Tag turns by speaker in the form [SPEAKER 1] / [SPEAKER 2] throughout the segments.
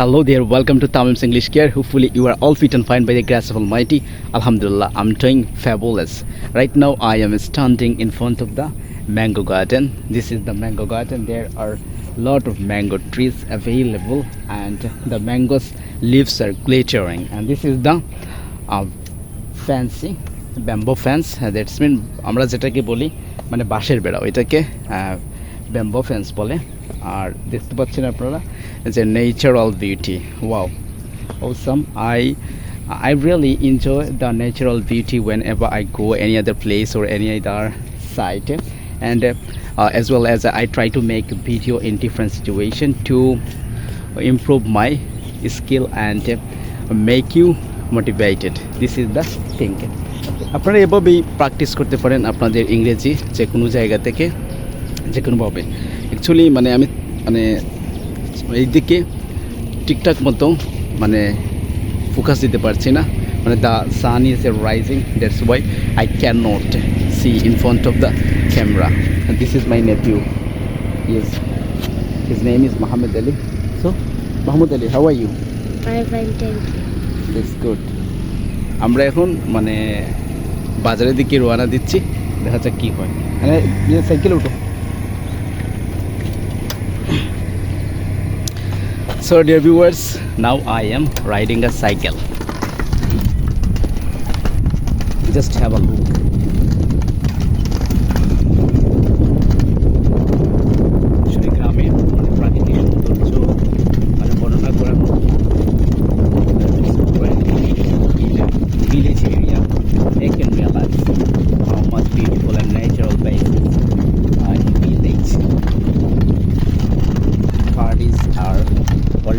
[SPEAKER 1] Hello there, welcome to Tamim's English Care. Hopefully, you are all fit and fine by the grace of Almighty. Alhamdulillah, I'm doing fabulous. Right now, I am standing in front of the mango garden. This is the mango garden. There are lot of mango trees available, and the mangoes leaves are glittering. And this is the uh, fancy bamboo fans that's mean আমরা যেটাকে বলি মানে বাঁশের বেড়া ওইটাকে bamboo fence বলে। আর দেখতে পাচ্ছেন আপনারা যে natural beauty wow awesome I I really enjoy the natural beauty whenever I go any other place or any other site and as well as I try to make video in different situation to improve my skill and make you motivated this is the think আপনারা এভাবেই practice করতে পারেন আপনাদের ইংরেজি যে কোনো জায়গা থেকে। যে কোনোভাবে অ্যাকচুয়ালি মানে আমি মানে এই দিকে ঠিকঠাক মতো মানে ফোকাস দিতে পারছি না। মানে the sun is a rising that's why I can not see in front of the camera this is my nephew is his name is Mahmud Ali so Mahmud Ali how are you it's good আমরা এখন মানে বাজারের দিকে রওনা দিচ্ছি। দেখা যাক কী হয়। মানে ইয়ে সাইকেল উঠো। So dear viewers, now I am riding a cycle. Just have a look.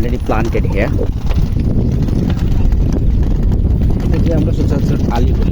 [SPEAKER 1] already planted here. This is Amrasutsatsar Ali